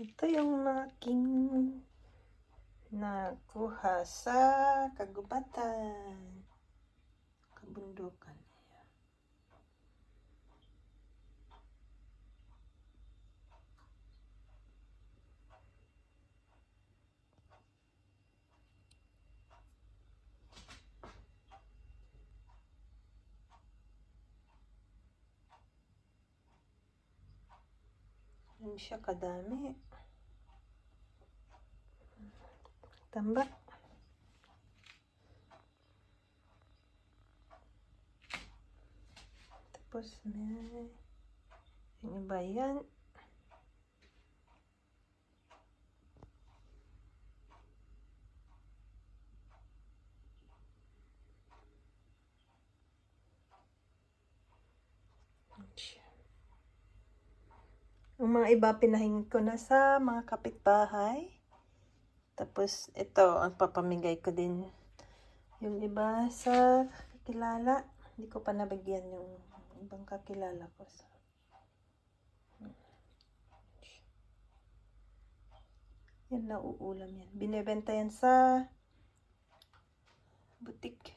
Ito yung aking nakuha sa kagubatan. Kabundukan. Siya kadami. Tambak. Tapos may yung iba. Yan siya. Yung mga iba pinahingin ko na sa mga kapitbahay. Tapos ito, ang papamigay ko din. Yung iba sa kakilala. Hindi ko pa nabigyan yung ibang kakilala ko. So, yan, nauulam yan. Binebenta yan sa butik.